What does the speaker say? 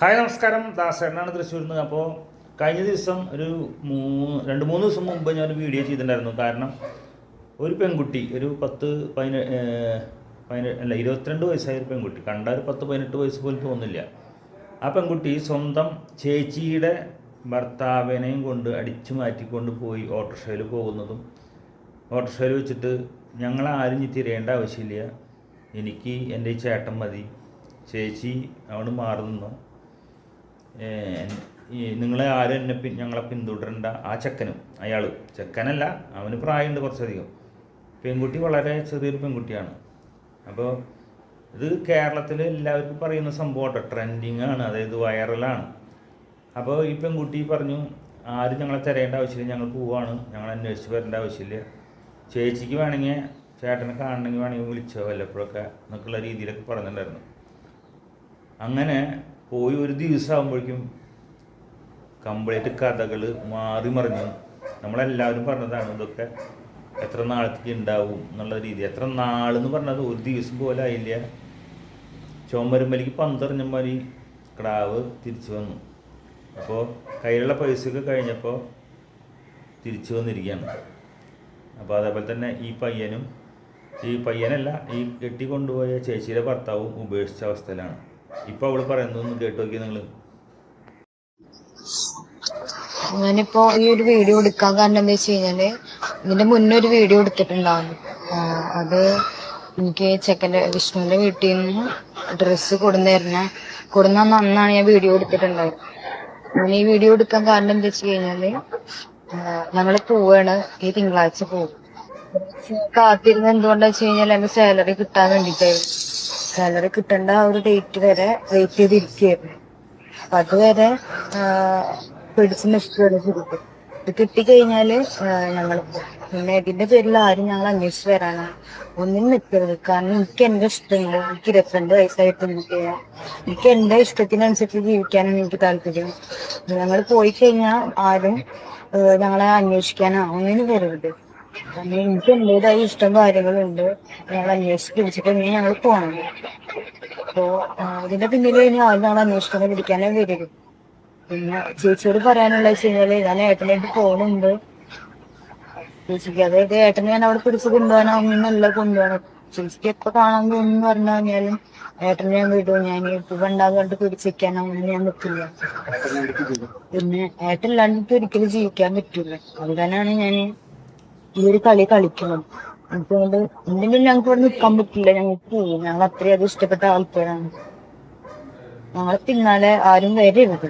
Hi നമസ്കാരം. ദാസേട്ടനാണ് തൃശ്ശൂരിൽ നിന്ന് അപ്പോൾ കഴിഞ്ഞ ദിവസം ഒരു മൂ രണ്ട് മൂന്ന് ദിവസം മുമ്പ് ഒരു വീഡിയോ ചെയ്തിട്ടുണ്ടായിരുന്നു. കാരണം ഒരു പെൺകുട്ടി ഒരു പത്ത് പതിന പതിന അല്ല ഇരുപത്തിരണ്ട് വയസ്സായ ഒരു പെൺകുട്ടി. കണ്ടാൽ ഒരു പത്ത് പതിനെട്ട് വയസ്സ് പോലും തോന്നില്ല ആ പെൺകുട്ടി സ്വന്തം ചേച്ചിയുടെ ഭർത്താവിനെയും കൊണ്ട് അടിച്ചു മാറ്റിക്കൊണ്ട് പോയി ഓട്ടോറിക്ഷയിൽ പോകുന്നതും ഓട്ടോറിക്ഷയിൽ വെച്ചിട്ട് ഞങ്ങളാരും ആരും തിരയേണ്ട ആവശ്യമില്ല. എനിക്ക് എന്റെ ചേട്ടൻ മതി. ചേച്ചി അവിടെ മാറി നിന്നു. നിങ്ങളെ ആരും എന്നെ പിൻ ഞങ്ങളെ പിന്തുടരണ്ട. ആ ചെക്കനും അയാൾ ചെക്കനല്ല അവന് പ്രായമുണ്ട് കുറച്ചധികം. പെൺകുട്ടി വളരെ ചെറിയൊരു പെൺകുട്ടിയാണ്. അപ്പോൾ ഇത് കേരളത്തിൽ എല്ലാവർക്കും പറയുന്ന സംഭവം ട്രെൻഡിങ് ആണ് അതായത് വൈറലാണ്. അപ്പോൾ ഈ പെൺകുട്ടി പറഞ്ഞു ആരും ഞങ്ങളെ തിരയേണ്ട ആവശ്യമില്ല ഞങ്ങൾ പോവാണ്. ഞങ്ങൾ അന്വേഷിച്ച് വരേണ്ട ആവശ്യമില്ല. ചേച്ചിക്ക് വേണമെങ്കിൽ ചേട്ടനെ കാണണമെങ്കിൽ വേണമെങ്കിൽ വിളിച്ചോ വല്ലപ്പോഴൊക്കെ എന്നൊക്കെയുള്ള രീതിയിലൊക്കെ പറഞ്ഞിട്ടുണ്ടായിരുന്നു. അങ്ങനെ പോയി ഒരു ദിവസം ആകുമ്പോഴേക്കും കംപ്ലീറ്റ് കഥകൾ മാറി മറിഞ്ഞു. നമ്മളെല്ലാവരും പറഞ്ഞതാണ് ഇതൊക്കെ എത്ര നാളത്തേക്ക് ഉണ്ടാവും എന്നുള്ള രീതി. എത്ര നാളെന്ന് പറഞ്ഞത് ഒരു ദിവസം പോലെ ആയില്ല. ചുമരുമ്പലിക്ക് പന്തെറിഞ്ഞ മാതിരി ക്ടാവ് തിരിച്ചു വന്നു. അപ്പോൾ കയ്യിലുള്ള പൈസയൊക്കെ കഴിഞ്ഞപ്പോൾ തിരിച്ചു വന്നിരിക്കുകയാണ്. അപ്പോൾ അതേപോലെ തന്നെ ഈ പയ്യനും ഈ പയ്യനല്ല ഈ കെട്ടി കൊണ്ടുപോയ ചേച്ചിയുടെ ഭർത്താവും ഉപേക്ഷിച്ച അവസ്ഥയിലാണ്. ഇപ്പോൾ അവൾ പറയുന്നതൊന്ന് കേട്ടു നോക്കി നിങ്ങൾ. ഞാനിപ്പോ ഈ ഒരു വീഡിയോ എടുക്കാൻ കാരണം എന്താ വെച്ച് കഴിഞ്ഞാൽ ഇതിന്റെ മുന്നേ ഒരു വീഡിയോ എടുത്തിട്ടുണ്ടാവും അത് എനിക്ക് ചെക്കന്റെ വിഷ്ണുവിന്റെ വീട്ടിൽ നിന്ന് ഡ്രസ്സ് കൊടുന്നിരുന്ന കൊടുന്ന അന്നാണ് ഞാൻ വീഡിയോ എടുത്തിട്ടുണ്ടായത്. ഞാൻ ഈ വീഡിയോ എടുക്കാൻ കാരണം എന്താ വെച്ച് കഴിഞ്ഞാൽ ഞങ്ങൾ പോവാണ് ഈ തിങ്കളാഴ്ച പോകും. കാത്തിരുന്ന് എന്തുകൊണ്ടാ വെച്ച് കഴിഞ്ഞാൽ എന്റെ സാലറി കിട്ടാൻ വേണ്ടിട്ടായിരുന്നു. സാലറി കിട്ടേണ്ട ആ ഒരു ഡേറ്റ് വരെ വെയിറ്റ് ചെയ്തിരിക്കുകയായിരുന്നു. അപ്പൊ അതുവരെ പിടിച്ച് നിൽക്കുകയാണ് ശരിക്കും ഇത് കിട്ടിക്കഴിഞ്ഞാൽ ഞങ്ങൾ പിന്നെ ഇതിന്റെ പേരിൽ ആരും ഞങ്ങൾ അന്വേഷിച്ച് വരാനാണ് ഒന്നും നിൽക്കരുത്. കാരണം എനിക്ക് എന്റെ ഇഷ്ടങ്ങൾ എനിക്ക് ഇരുപത്തിരണ്ട് വയസ്സായിട്ട് എനിക്ക് എനിക്ക് എന്റെ ഇഷ്ടത്തിനനുസരിച്ച് ജീവിക്കാനാണ് എനിക്ക് താല്പര്യം. ഞങ്ങൾ പോയി കഴിഞ്ഞാൽ ആരും ഞങ്ങളെ അന്വേഷിക്കാനോ ഒന്നിനും വരരുത്. എനിക്ക് എന്റേതായ ഇഷ്ടം കാര്യങ്ങളുണ്ട്. ഞങ്ങൾ അന്വേഷിച്ച് പിടിച്ചിട്ട് ഇനി ഞങ്ങൾ പോകണം അപ്പോ അതിന്റെ പിന്നിൽ ഇനി ആരും ഞങ്ങൾ അന്വേഷിക്കാൻ പിടിക്കാനേ വരും പിന്നെ ചേച്ചിയോട് പറയാനുള്ള വെച്ച് കഴിഞ്ഞാൽ ഞാൻ ഏട്ടനായിട്ട് പോകുന്നുണ്ട് ചേച്ചിക്ക് അതായത് ഏട്ടനെ ഞാൻ അവിടെ പിടിച്ച് കൊണ്ടുപോകാനോ നല്ല കൊണ്ടുപോകണം ചേച്ചിക്ക് എപ്പോ കാണാൻ തോന്നുന്നു പറഞ്ഞു കഴിഞ്ഞാലും ഏട്ടനെ ഞാൻ വിടും. ഞാൻ ഇപ്പൊ ഉണ്ടാകും കണ്ട് പിടിച്ചിരിക്കാനോ ഒന്നും ഞാൻ നിൽക്കില്ല പിന്നെ ഏട്ടനില്ലാണ്ട് ഇല്ലാണ്ട് ഒരിക്കലും ജീവിക്കാൻ പറ്റൂല. അതുകൊണ്ടാണ് ഞാൻ ഈ ഒരു കളി കളിക്കണം. അതുകൊണ്ട് എന്തെങ്കിലും ഞങ്ങൾക്ക് ഇവിടെ നിൽക്കാൻ പറ്റില്ല. ഞങ്ങൾക്ക് ഞങ്ങൾ അത്രയും അത് ഇഷ്ടപ്പെട്ട ആൾക്കാരാണ്. ഞങ്ങളെ പിന്നാലെ ആരും വരരുത്.